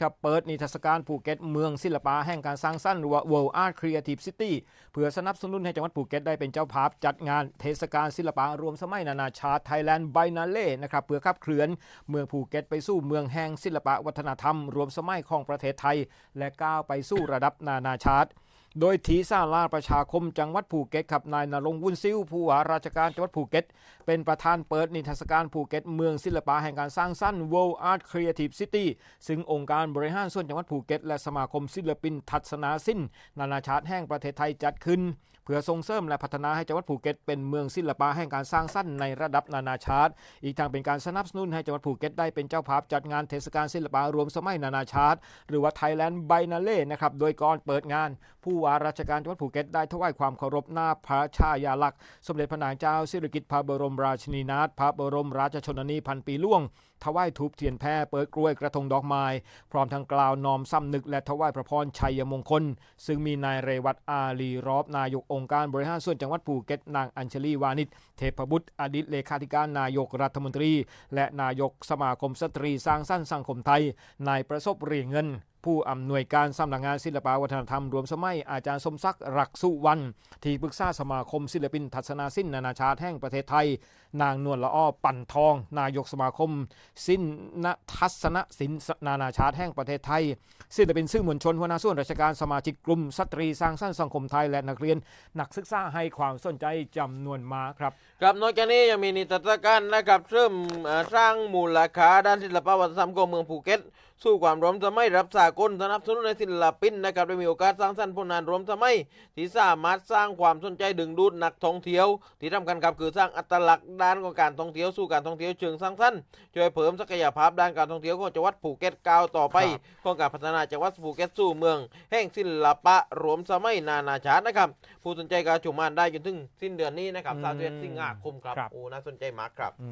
ครับเปิดนิทรรศการภูเก็ตเมืองศิลปะแห่งการสร้างสรรค์หรือว่า World Art Creative City เพื่อสนับสนุนให้จังหวัดภูเก็ตได้เป็นเจ้าภาพจัดงานเทศกาลศิลปะรวมสมัยนานาชาติ Thailand b i n a l e นะครับเพื่อขับเคลื่อนเมืองภูเก็ตไปสู่เมืองแห่งศิลปะวัฒนธรรม รวมสมัยของประเทศไทย และก้าวไปสู่ระดับนานาชาติ โดยทีซาลาประชาคมจังหวัดภูเก็ตครับนายนรงวุ้นซิ่วผู้ว่าราชการจังหวัดภูเก็ต เป็นประธานเปิดนิทรรศการภูเก็ต เมืองศิลปะแห่งการสร้างสรรค์ World Art Creative City ซึ่งองค์การบริหารส่วนจังหวัดภูเก็ต และสมาคมศิลปินทัศนาสิ้น นานาชาติแห่งประเทศไทยจัดขึ้น เพื่อส่งเสริมและพัฒนาให้จังหวัดภูเก็ต เป็นเมืองศิลปะแห่งการสร้างสรรค์ในระดับนานาชาติ อีกทางเป็นการสนับสนุนให้จังหวัดภูเก็ตได้เป็นเจ้าภาพจัดงานเทศกาลศิลปะรวมสมัยนานาชาติ หรือว่า Thailand b i n a l e นะครับโดยก่อนเปิดงานผู้ว่าราชการจังหวัดภูเก็ตได้ถวายความเคารพหน้าพระชายาลักษณ์สมเด็จพระนางเจ้าสิริกิติ์พระบรมราชินีนาถพระบรมราชชนนีพันปีล่วงถวายทูบเทียนแพรเปิดกล้วยกระทงดอกไม้พร้อมทั้งกล่าวน้อมซ้ำนึกและถวายพระพรชัยมงคล ซึ่งมีนายเรวัตอาลีรอบนายกองค์การบริหารส่วนจังหวัดภูเก็ตนางอัญชลีวานิชเทพบุตรอดีตเลขาธิการนายกรัฐมนตรี และนายกสมาคมสตรีสร้างสรรค์สังคมไทย นายประสบเรียงเงิน ผู้อำนวยการสำนักงานศิลปวัฒนธรรม รวมสมัยอาจารย์สมศักดิ์รักสุวรรณที่ปรึกษาสมาคมศิลปินทัศนาสิ้นนานาชาติแห่งประเทศไทย นางนวลละอ้อปั่นทอง นายกสมาคม สินนทัศนศิลป์นานาชาติแห่งประเทศไทย ศิลปินสื่อมวลชนหัวหน้าส่วนราชการสมาชิกกลุ่มสตรีสร้างสรรค์สังคมไทยและนักเรียน นักศึกษาให้ความสนใจจำนวนมากครับครับนอกจากนี้ยังมีนิทรรศการนะครับเริ่มสร้างมูลค่าด้านศิลปวัฒนธรรมของเมืองภูเก็ตสู่ความรวมสมัยรับสากลสนับสนุนในศิลปินนะครับได้มีโอกาสสร้างสรรค์ผลงานรวมสมัยที่สามารถสร้างความสนใจดึงดูดนักท่องเที่ยว ที่ทำกันครับคือสร้างอัตลักษณ์ด้านของการท่องเที่ยวสู่การท่องเที่ยวเชิงสร้างสรรค์ช่วยเพิ่มศักยภาพด้านการท่องเที่ยวของจังหวัดภูเก็ตก้าวต่อไปครับของการพัฒนาจังหวัดภูเก็ตสู่เมือง แห่งศิลปะรวมสมัยนานาชาตินะครับผู้สนใจก็ชมงานได้จนถึงสิ้นเดือนนี้นะครับอืมสามสิบเอ็ดสิงหาคมครับครับโอ้น่าสนใจมากครับ